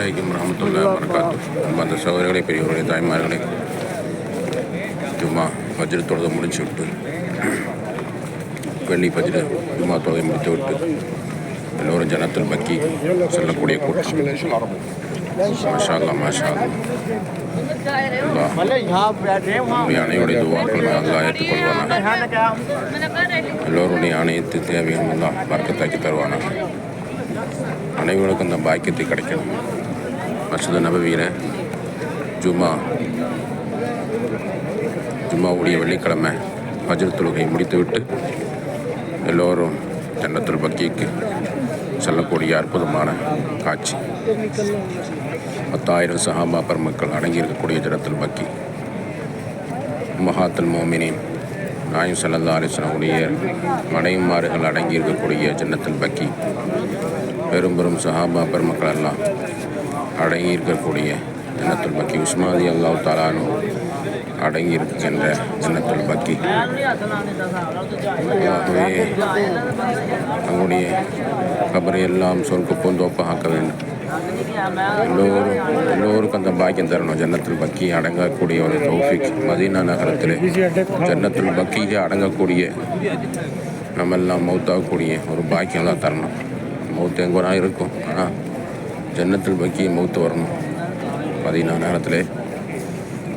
வலைக்கும் ரஹமத்துல்லா வரகாத்து அந்த சகோதரிகளே பெரியவர்களே தாய்மார்களே ஜும்மா பஜ்ரு தொழுத முடிச்சு விட்டு வெள்ளி பஜ்ரு ஜும்மா தொழுதை முடித்து விட்டு எல்லோரும் ஜனத்தில் மக்கி செல்லக்கூடிய கூட்டம் மாஷா அல்லா மாஷா உங்களுடைய அணையுடைய துவாக்களை எல்லோருடைய ஆணையத்து தேவையும் அல்லா வர்க்கத்தாக்கி தருவானாக அனைவருக்கும் இந்த பாக்கியத்தை கிடைக்கணும் மசூத நபவியில் ஜுமா ஜும்மாவுடைய வெள்ளிக்கிழமை பஜர் தொழுகை முடித்துவிட்டு எல்லோரும் ஜன்னத்துல் பக்கிக்கு செல்லக்கூடிய அற்புதமான காட்சி. பத்தாயிரம் சஹாபா பெருமக்கள் அடங்கியிருக்கக்கூடிய ஜனத்தில் பக்கி. மகாத்தல் மோமினின் நாயும் சல்லல்லா அலிஸ்லாமுடைய மடையுமாறுகள் அடங்கியிருக்கக்கூடிய ஜன்னத்தில் பக்கி. பெரும் பெரும் சஹாபா பெருமக்கள் எல்லாம் அடங்கி இருக்கக்கூடிய ஜன்னத்துல் பக்கி. உஸ்மாதி அல்லாஹ் தாலானு அடங்கியிருக்கின்ற ஜன்னத்துல் பக்கி. ஆகவே தங்களுடைய கபரை எல்லாம் சொர்க்க பூந்தோப்பாக ஆக்க வேண்டும். எல்லோரும் எல்லோருக்கும் அந்த பாக்கியம் தரணும். ஜன்னத்தில் பக்கி அடங்கக்கூடிய ஒரு தௌஃபிக் மதீனா நகரத்தில் ஜன்னத்தில் பக்கிக்கு அடங்கக்கூடிய நம்ம எல்லாம் மௌத்தாகக்கூடிய ஒரு பாக்கியம் தான் தரணும். மௌத்து எங்கே இருக்கும். ஆனால் ஜன்னத்தில் பக்கி மௌத்து வரணும். பதினாறு நேரத்தில்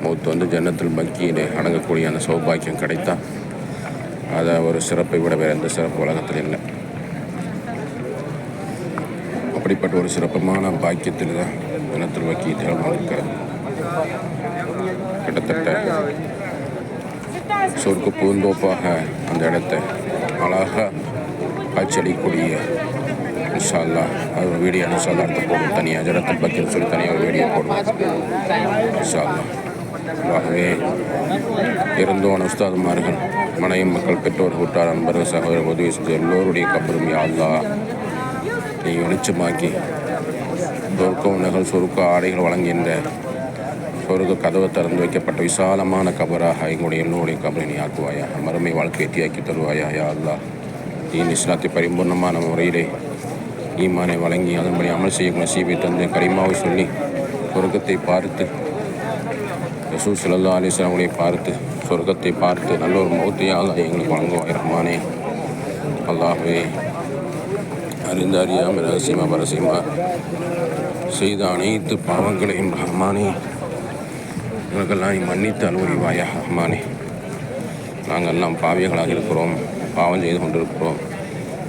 மௌத்து வந்து ஜன்னத்தில் பக்கியிலே அடங்கக்கூடிய அந்த சௌபாக்கியம் கிடைத்தா அதை ஒரு சிறப்பை விட வேறு எந்த சிறப்பு உலகத்தில் இல்லை. அப்படிப்பட்ட ஒரு சிறப்பமான பாக்கியத்தில் தான் ஜன்னத்தில் வக்கி திறமாக இருக்கிறது கிட்டத்தட்ட சொர்க்கு பூந்தோப்பாக அந்த இடத்தை அழகாக காட்சியளிக்கக்கூடிய இன்ஷால்லா அது ஒரு வீடியோ இன்ஷால்லா அடுத்து போடும் தனியாக ஜனத்தில் பக்கின்னு சொல்லி தனியாக ஒரு வீடியோ போடும் இன்ஷால்லா ஆகவே இருந்தோன உஸ்தாதுமார்கள் மனையும் மக்கள் பெற்றோர் கூட்டார் நண்பர்கள் சகோதரர் உதவி செஞ்ச எல்லோருடைய கபரும் யாழ்லா நீ வெளிச்சமாக்கி சொர்க்க உணகள் சொருக்க ஆடைகள் வழங்குகின்ற சொருக்க கதவு திறந்து வைக்கப்பட்ட விசாலமான கபராக எங்களுடைய எல்லோருடைய கபரை நீ ஆக்குவாயா? மறுமை வாழ்க்கையை தீயாக்கி தருவாயா யா அல்லா நீ இஸ்லாத்தை பரிபூர்ணமான முறையிலே ஈமானை வழங்கி அதன்படி அமல் செய்யும் நசீபை தந்து கரிமாவை சொல்லி சொர்க்கத்தை பார்த்து ரசூ சல்லா அலிஸ்லாமுடைய பார்த்து சொர்க்கத்தை பார்த்து நல்ல ஒரு மௌத்தையாக எங்களுக்கு வழங்குவாய் ரஹ்மானே. அல்லாஹே அறிந்து அறியாமல் ரகசியமா பரசியமாக செய்த அனைத்து பாவங்களையும் ரஹ்மானே எங்களுக்கெல்லாம் நீ மன்னித்து அலுவலிவாயா ரஹ்மானே. நாங்கள் எல்லாம் பாவியங்களாக இருக்கிறோம் பாவம் செய்து கொண்டிருக்கிறோம்.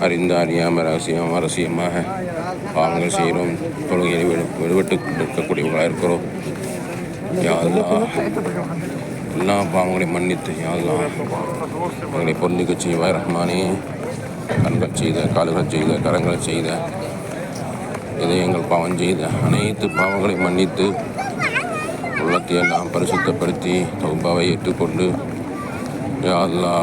அறிந்து அறியாமல் ரகசியம் ரகசியமாக பாவங்கள் செய்கிறோம். தொழுகையை விடுபட்டு இருக்கக்கூடியவர்களாக இருக்கிறோம். யா எல்லா பாவங்களையும் மன்னித்து யா அவங்களை எங்களை பொருந்திக்க செய்வாய் ரஹ்மானே. கண்கள் செய்த கால்கள் செய்த கரங்கள் செய்த இதயங்கள் பாவம் செய்த அனைத்து பாவங்களையும் மன்னித்து உள்ளத்தை எல்லாம் பரிசுத்தப்படுத்தி தௌபாவை ஏற்றுக்கொண்டு யாருலா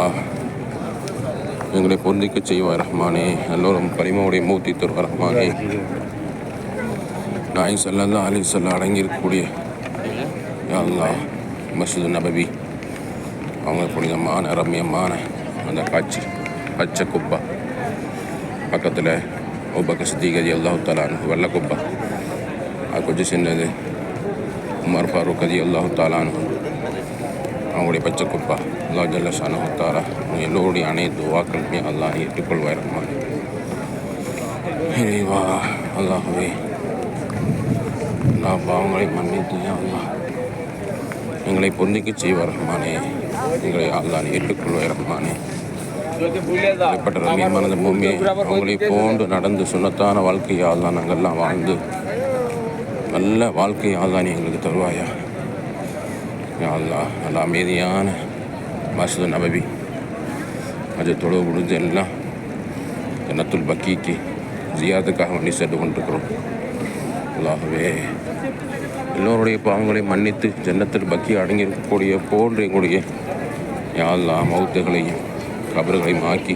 எங்களை பொருந்திக்க செய்வார் ரஹ்மானே. எல்லோரும் கரிமாவுடைய மூர்த்தி தருவார் ரஹ்மானே. நாய் சல்லல்லா அலி சொல்ல அடங்கியிருக்கக்கூடிய யா மசூது நபவி. அவங்க புனிதமான ரம்யமான அந்த காட்சி பச்சை குப்பா. பக்கத்தில் ஒப்பக்க சித்திகதி அல்லாஹு தாலான் வெள்ளை குப்பா. அது கொஞ்சம் சின்னது. உமர் ஃபாரூக் அதி அல்லாஹு தாலான் அவங்களுடைய பச்சை குப்பா. அல்லா ஜல்ல ஷானு எல்லோருடைய அனைத்து வாக்களுமே அல்லாஹ் ஏற்றுக்கொள்வாய் இறைவா அல்லாஹுவே எல்லா பாவங்களை மன்னித்து அல்லாஹ் எங்களை பொந்திக்கு செய்வார் ரஹ்மானே எங்களை அல்லாஹ் ஏற்றுக்கொள்வாய் ரஹ்மானே அப்படிப்பட்ட ரம்யமான இந்த பூமி அவங்களை போன்று நடந்து சுண்ணத்தான வாழ்க்கையால் தான் நாங்கள்லாம் வாழ்ந்து நல்ல வாழ்க்கையால் தான் நீ எங்களுக்கு தருவாயா அல்லா அல்லாஹ் நல்ல அமைதியான மசூது நபவி அது தொழுவு முடிஞ்சு எல்லாம் ஜன்னத்துல் பக்கிக்கு ஜியாதுக்காக வண்டி சென்று கொண்டிருக்கிறோம். அல்லாகவே எல்லோருடைய பாவங்களை மன்னித்து ஜன்னத்தில் பக்கி அடங்கியிருக்கக்கூடிய போன்று எங்களுடைய யாழ்லா மௌத்துகளையும் கபர்களையும் ஆக்கி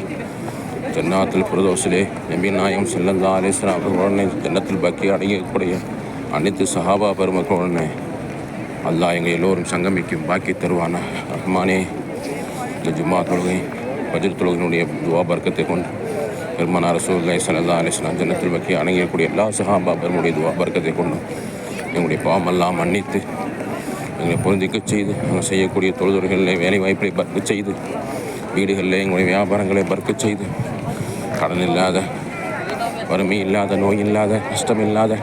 ஜன்னாத்தில் பிரதோசிலே நம்பி நாயம் செல்லந்தா அலேஸ்வரன் அவர்களுடனே ஜன்னத்தில் பக்கி அடங்கியிருக்கக்கூடிய அனைத்து சஹாபா பெருமக்களுடனே அல்லாஹ் எங்கள் எல்லோரும் சங்கமிக்கும் பாக்கி தருவானா ரஹ்மானே இந்த ஜும்மா தொழுகை பஜர் தொழுகையினுடைய துவா பர்க்கத்தை கொண்டு பெருமான ரசூலுல்லாஹி ஸல்லல்லாஹு அலிஸ்லாம் வஸல்லம் ஜன்னத்தில் பக்கி அணங்கக்கூடிய எல்லா சஹாபா பெருமுடைய துவா பர்க்கத்தை கொண்டும் எங்களுடைய பாவமெல்லாம் மன்னித்து எங்களை பொருந்திக்க செய்து நாங்கள் செய்யக்கூடிய தொழில்துறைகளில் வேலை வாய்ப்பை பர்க்க செய்து வீடுகளில் எங்களுடைய வியாபாரங்களை பர்க்க செய்து கடன் இல்லாத வறுமை இல்லாத நோய் இல்லாத கஷ்டம் இல்லாத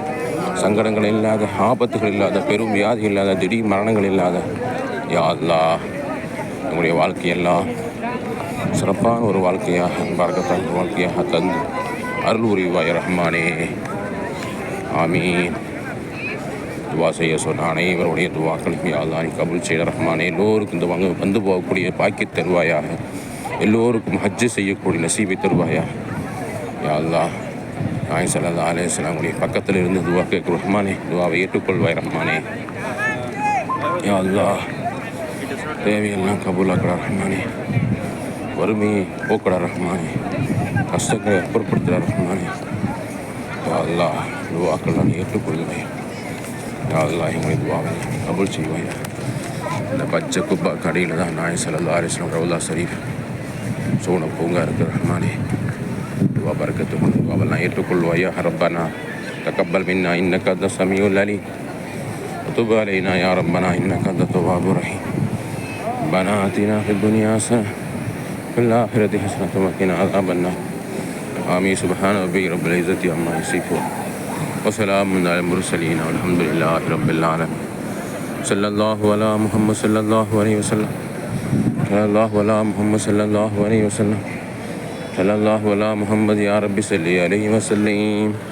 சங்கடங்கள் இல்லாத ஆபத்துகள் இல்லாத பெரும் வியாதி இல்லாத திடீர் மரணங்கள் இல்லாத யா நம்முடைய வாழ்க்கையெல்லாம் சிறப்பான ஒரு வாழ்க்கையாக பறக்கத்தான ஒரு வாழ்க்கையாக தந்து அருள் உரிவாய் ரஹ்மானே. ஆமீன். துவா செய்ய சொன்ன அனைவருடைய துவாக்களையும் யாழ்தான் கபுல் செய்த ரஹ்மானே. எல்லோருக்கும் இந்த வாங்க வந்து போகக்கூடிய பாக்கி தருவாயாக. எல்லோருக்கும் ஹஜ்ஜு செய்யக்கூடிய நசீபை தருவாயா யாழ்லா நாய் சல்லா அலேஸ்லாமுடைய பக்கத்தில் இருந்து துவா கேட்கும் ரஹ்மானே. துவாவை ஏற்றுக்கொள்வாய் ரஹ்மானே. யாழ்லா தேவையெல்லாம் கபூலாக்கடா ரஹ்மானி. வறுமையை போக்கடா ரஹ்மானி. கஷ்டங்களை அப்புறப்படுத்துகிறா ரஹ்மானி. அல்லா துவாக்கள் நான் ஏற்றுக்கொள்கிறேன். அல்லா எங்களை துவாவை கபூல் செய்வாயா. இந்த பச்சை குப்பா கடையில் தான் நாய் சலல்லா அரிசலம் ரவுலா சரீஃப் சோன பூங்கா இருக்கிற ரஹ்மானே. துவா பறக்கத்து அவெல்லாம் ஏற்றுக்கொள்வாயா? ஹரப்பானா தக்கப்பல் மின்னா இன்ன கந்த சமியுல் அலி நான் யாரப்பனா இன்ன கந்த துவாபு ரஹீம். ربنا آتنا في الدنيا حسنة في الآخرة حسنة وقنا عذاب النار. آمين. سبحان ربي رب العزة عما يصفون وسلام على المرسلين والحمد لله رب العالمين. صلى الله على محمد صلى الله عليه وسلم. صلى الله على محمد صلى الله عليه وسلم. صلى الله على محمد يا رب صل عليه وسلم.